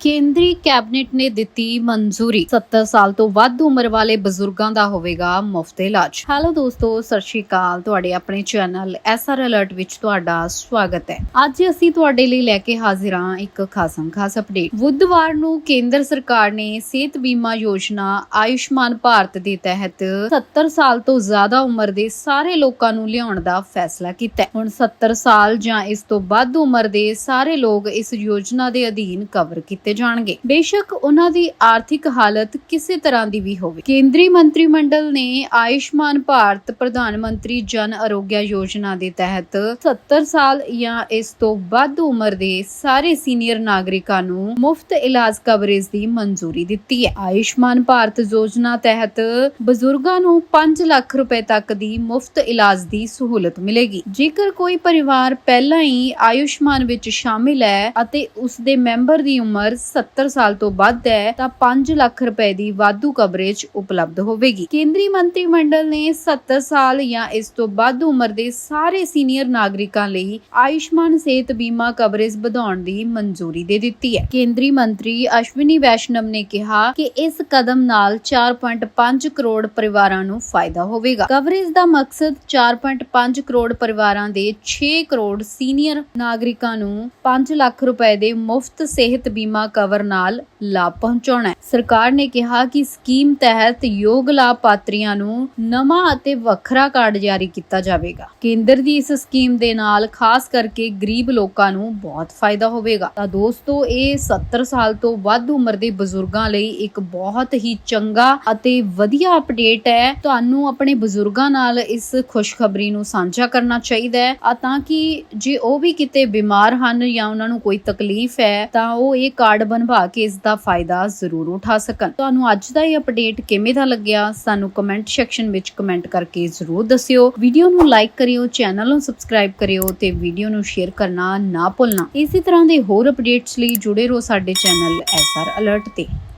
ਕੇਂਦਰੀ ਕੈਬਨਿਟ ਨੇ ਦਿੱਤੀ ਮਨਜ਼ੂਰੀ। 70 ਸਾਲ ਤੋਂ ਵੱਧ ਉਮਰ ਵਾਲੇ ਬਜ਼ੁਰਗਾਂ ਦਾ ਹੋਵੇਗਾ ਮੁਫਤ ਇਲਾਜ। ਹੈਲੋ ਦੋਸਤੋ, ਸਤਿ ਸ਼੍ਰੀ ਅਕਾਲ। ਤੁਹਾਡੇ ਆਪਣੇ ਚੈਨਲ ਐਸਆਰ ਅਲਰਟ ਵਿੱਚ ਤੁਹਾਡਾ ਸਵਾਗਤ ਹੈ। ਅੱਜ ਅਸੀਂ ਤੁਹਾਡੇ ਲਈ ਲੈ ਕੇ ਹਾਜ਼ਰ ਹਾਂ ਇੱਕ ਖਾਸਮ ਖਾਸ ਅਪਡੇਟ। ਬੁੱਧਵਾਰ ਨੂੰ ਕੇਂਦਰ ਸਰਕਾਰ ਨੇ ਸਿਹਤ ਬੀਮਾ ਯੋਜਨਾ ਆਯੁਸ਼ਮਾਨ ਭਾਰਤ ਦੇ ਤਹਿਤ 70 ਸਾਲ ਤੋਂ ਜ਼ਿਆਦਾ ਉਮਰ ਦੇ ਸਾਰੇ ਲੋਕਾਂ ਨੂੰ ਲਿਆਉਣ ਦਾ ਫੈਸਲਾ ਕੀਤਾ ਹੁਣ 70 ਸਾਲ ਜਾਂ ਇਸ ਤੋਂ ਵੱਧ ਉਮਰ ਦੇ ਸਾਰੇ ਲੋਕ ਇਸ ਯੋਜਨਾ ਦੇ ਅਧੀਨ ਕਵਰ ਕੀਤੇ ਜਾਣਗੇ। ਬੇਸ਼ੱਕ ਉਹਨਾਂ ਦੀ ਆਰਥਿਕ ਹਾਲਤ ਕਿਸੇ ਤਰ੍ਹਾਂ ਦੀ ਵੀ ਹੋਵੇ। ਕੇਂਦਰੀ ਮੰਤਰੀ ਮੰਡਲ ਨੇ ਆਯੁਸ਼ਮਾਨ ਭਾਰਤ ਪ੍ਰਧਾਨ ਮੰਤਰੀ ਜਨ ਅਰੋਗਿਆ ਯੋਜਨਾ ਦੇ ਤਹਿਤ 70 ਸਾਲ ਜਾਂ ਇਸ ਤੋਂ ਵੱਧ ਉਮਰ ਦੇ ਸਾਰੇ ਸੀਨੀਅਰ ਨਾਗਰਿਕਾਂ ਨੂੰ ਮੁਫਤ ਇਲਾਜ ਕਵਰੇਜ ਦੀ ਮਨਜ਼ੂਰੀ ਦਿੱਤੀ ਹੈ। ਆਯੁਸ਼ਮਾਨ ਭਾਰਤ ਯੋਜਨਾ ਤਹਿਤ ਬਜ਼ੁਰਗਾਂ ਨੂੰ 5 ਲੱਖ ਰੁਪਏ ਤੱਕ ਦੀ ਮੁਫਤ ਇਲਾਜ ਦੀ ਸਹੂਲਤ ਮਿਲੇਗੀ। ਜੇਕਰ ਕੋਈ ਪਰਿਵਾਰ ਪਹਿਲਾਂ ਹੀ ਆਯੁਸ਼ਮਾਨ ਵਿੱਚ ਸ਼ਾਮਿਲ ਹੈ ਅਤੇ ਉਸ ਦੇ ਮੈਂਬਰ ਦੀ ਉਮਰ 70 ਸਾਲ ਤੋਂ ਵੱਧ ਹੈ, ਤਾਂ 5 ਲੱਖ ਰੁਪਏ ਦੀ ਵਾਧੂ ਕਵਰੇਜ ਉਪਲਬਧ ਹੋਵੇਗੀ। ਕੇਂਦਰੀ ਮੰਤਰੀ ਮੰਡਲ ਨੇ 70 ਸਾਲ ਜਾਂ ਇਸ ਤੋਂ ਵੱਧ ਉਮਰ ਦੇ ਸਾਰੇ ਸੀਨੀਅਰ ਨਾਗਰਿਕਾਂ ਲਈ ਆਯੁਸ਼ਮਾਨ ਸਿਹਤ ਬੀਮਾ ਕਵਰੇਜ ਵਧਾਉਣ ਦੀ ਮਨਜ਼ੂਰੀ ਦੇ ਦਿੱਤੀ ਹੈ। ਕੇਂਦਰੀ ਮੰਤਰੀ ਅਸ਼ਵਨੀ ਵੈਸ਼ਨਵ ਨੇ ਕਿਹਾ ਕਿ ਇਸ ਕਦਮ ਨਾਲ 4.5 ਕਰੋੜ ਪਰਿਵਾਰਾਂ ਨੂੰ ਫਾਇਦਾ ਹੋਵੇਗਾ। ਕਵਰੇਜ ਦਾ ਮਕਸਦ 4.5 ਕਰੋੜ ਪਰਿਵਾਰਾਂ ਦੇ 6 ਕਰੋੜ ਸੀਨੀਅਰ ਨਾਗਰਿਕਾਂ ਨੂੰ 5 ਲੱਖ ਰੁਪਏ ਦੇ ਮੁਫਤ ਸਿਹਤ ਬੀਮਾ ਕਵਰ ਨਾਲ ਲਾਭ ਪਹੁੰਚਾਉਣਾ ਹੈ। ਸਰਕਾਰ ਨੇ ਕਿਹਾ ਕਿ ਸਕੀਮ ਤਹਿਤ ਯੋਗ ਲਾਭਪਾਤਰੀਆਂ ਨੂੰ ਨਵਾਂ ਅਤੇ ਵੱਖਰਾ ਕਾਰਡ ਜਾਰੀ ਕੀਤਾ ਜਾਵੇਗਾ। ਕੇਂਦਰ ਦੀ ਇਸ ਸਕੀਮ ਦੇ ਨਾਲ ਖਾਸ ਕਰਕੇ ਗਰੀਬ ਲੋਕਾਂ ਨੂੰ ਬਹੁਤ ਫਾਇਦਾ ਹੋਵੇਗਾ। ਤਾਂ ਦੋਸਤੋ, ਇਹ 70 ਸਾਲ ਤੋਂ ਵੱਧ ਉਮਰ ਦੇ ਬਜ਼ੁਰਗਾਂ ਲਈ ਇੱਕ ਬਹੁਤ ਹੀ ਚੰਗਾ ਅਤੇ ਵਧੀਆ ਅਪਡੇਟ ਹੈ। ਤੁਹਾਨੂੰ ਆਪਣੇ ਬਜ਼ੁਰਗਾਂ ਨਾਲ ਇਸ ਖੁਸ਼ਖਬਰੀ ਨੂੰ ਸਾਂਝਾ ਕਰਨਾ ਚਾਹੀਦਾ ਹੈ। ਆ ਤਾਂ ਕਿ ਜੇ ਉਹ ਵੀ ਕਿਤੇ ਬਿਮਾਰ ਹਨ ਜਾਂ ਉਹਨਾਂ ਨੂੰ ਕੋਈ ਤਕਲੀਫ ਹੈ, ਤਾਂ ਉਹ ਇਹ ਕਾਰਡ ਕਾਰਡ ਬਣਵਾ ਕੇ ਇਸ ਦਾ ਫਾਇਦਾ ਜ਼ਰੂਰ ਉਠਾ ਸਕਣ। ਤੁਹਾਨੂੰ ਅੱਜ ਦਾ ਇਹ ਅਪਡੇਟ ਕਿਵੇਂ ਦਾ ਲੱਗਿਆ, ਸਾਨੂੰ ਕਮੈਂਟ ਸੈਕਸ਼ਨ ਵਿੱਚ ਕਮੈਂਟ ਕਰਕੇ ਜ਼ਰੂਰ ਦੱਸਿਓ। ਵੀਡੀਓ ਨੂੰ ਲਾਈਕ ਕਰਿਓ, ਚੈਨਲ ਨੂੰ ਸਬਸਕ੍ਰਾਈਬ ਕਰਿਓ ਤੇ ਵੀਡੀਓ ਨੂੰ ਸ਼ੇਅਰ ਕਰਨਾ ਨਾ ਭੁੱਲਣਾ। ਇਸੇ ਤਰ੍ਹਾਂ ਦੇ ਹੋਰ ਅਪਡੇਟਸ ਲਈ ਜੁੜੇ ਰਹੋ ਸਾਡੇ ਚੈਨਲ ਐਸਆਰ ਅਲਰਟ ਤੇ।